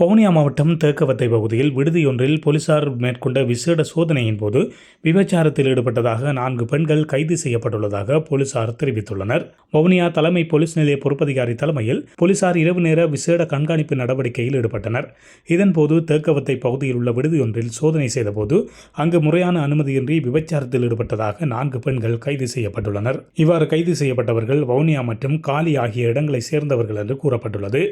வவுனியா மாவட்டம் தேக்கவத்தை பகுதியில் விடுதியொன்றில் போலீசார் மேற்கொண்ட விசேட சோதனையின் போது விபச்சாரத்தில் ஈடுபட்டதாக நான்கு பெண்கள் கைது செய்யப்பட்டுள்ளதாக போலீசார் தெரிவித்துள்ளனர். வவுனியா தலைமை போலீஸ் நிலைய பொறுப்பதிகாரி தலைமையில் போலீசார் இரவு நேர விசேட கண்காணிப்பு நடவடிக்கையில் ஈடுபட்டனர். இதன்போது தேக்கவத்தை பகுதியில் உள்ள விடுதியொன்றில் சோதனை செய்தபோது அங்கு முறையான அனுமதியின்றி விபச்சாரத்தில் ஈடுபட்டதாக நான்கு பெண்கள் கைது செய்யப்பட்டுள்ளனர். இவ்வாறு கைது செய்யப்பட்டவர்கள் வவுனியா மற்றும் காலி ஆகிய இடங்களை சேர்ந்தவர்கள் என்று கூறப்பட்டுள்ளது.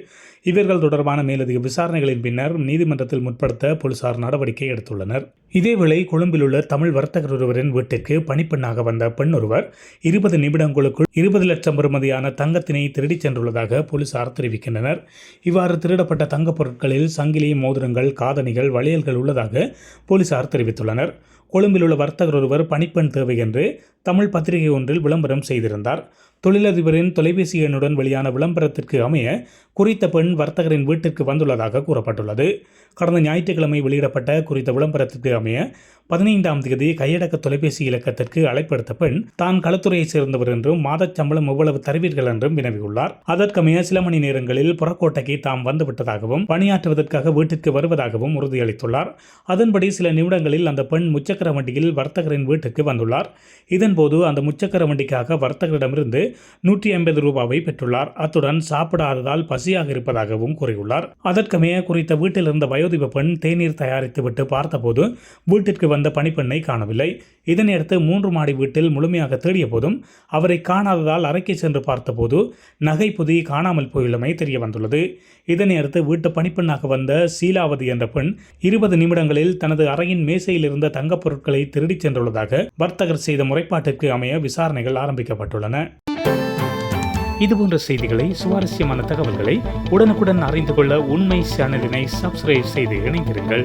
இவர்கள் தொடர்பான மேலதிக விசாரணை விசாரணைகளின் பின்னர் நீதிமன்றத்தில் முற்படுத்த போலீசார் நடவடிக்கை எடுத்துள்ளனர். இதேவேளை கொழும்பில் உள்ள தமிழ் வர்த்தகர் ஒருவரின் வீட்டிற்கு பணிப்பெண்ணாக வந்த பெண் ஒருவர் இருபது நிமிடங்களுக்குள் இருபது லட்சம் பெறுமதியான தங்கத்தினை திருடிச் சென்றுள்ளதாக போலீசார் தெரிவிக்கின்றனர். இவ்வாறு திருடப்பட்ட தங்கப் பொருட்களில் சங்கிலி மோதிரங்கள் காதணிகள் வளையல்கள் உள்ளதாக போலீசார் தெரிவித்துள்ளனர். கொழும்பிலுள்ள வர்த்தகர் ஒருவர் பணிப்பெண் தேவை என்று தமிழ் பத்திரிகை ஒன்றில் விளம்பரம் செய்திருந்தார். தொழிலதிபரின் தொலைபேசி எண்ணுடன் வெளியான விளம்பரத்திற்கு அமைய குறித்த பெண் வர்த்தகரின் வீட்டிற்கு வந்துள்ளதாக கூறப்பட்டுள்ளது. கடந்த ஞாயிற்றுக்கிழமை வெளியிடப்பட்ட குறித்த விளம்பரத்திற்கு அமைய பதினைந்தாம் தேதி கையடக்க தொலைபேசி இலக்கத்திற்கு அழைப்படுத்த பெண் தான் களத்துறையைச் சேர்ந்தவர் என்றும் மாதச் சம்பளம் எவ்வளவு தருவீர்கள் என்றும் வினவியுள்ளார். அதற்கமைய சில மணி நேரங்களில் புறக்கோட்டைக்கு தாம் வந்துவிட்டதாகவும் பணியாற்றுவதற்காக வீட்டிற்கு வருவதாகவும் உறுதியளித்துள்ளார். அதன்படி சில நிமிடங்களில் அந்த பெண் முச்சக்கர வண்டியில் வர்த்தகரின் வீட்டுக்கு வந்துள்ளார். இதன்போது அந்த முச்சக்கர வண்டிக்காக வர்த்தகரிடமிருந்து நூற்றி ஐம்பது ரூபாவை பெற்றுள்ளார். அத்துடன் சாப்பிடாததால் பசியாக இருப்பதாகவும் கூறியுள்ளார். அதற்கமைய குறித்த வீட்டில் இருந்த வயோதிப பெண் தேநீர் தயாரித்துவிட்டு பார்த்தபோது வீட்டிற்கு வந்த பணிப்பெண்ணை காணவில்லை. இதனையடுத்து மூன்று மாடி வீட்டில் முழுமையாக தேடிய போதும் அவரை காணாததால் அறைக்கு சென்று பார்த்தபோது நகை புதி காணாமல் போயுள்ளமை தெரிய வந்துள்ளது. இதனையடுத்து வீட்டு பணிப்பெண்ணாக வந்த சீலாவதி என்ற பெண் இருபது நிமிடங்களில் தனது அறையின் மேசையில் இருந்த தங்கப் பொருட்களை திருடிச் சென்றுள்ளதாக வர்த்தகர் செய்த முறைப்பாட்டிற்கு அமைய விசாரணைகள் ஆரம்பிக்கப்பட்டுள்ளன. இதுபோன்ற செய்திகளை சுவாரஸ்யமான தகவல்களை உடனுக்குடன் அறிந்து கொள்ள உண்மை சேனலினை சப்ஸ்கிரைப் செய்து இணைந்திருங்கள்.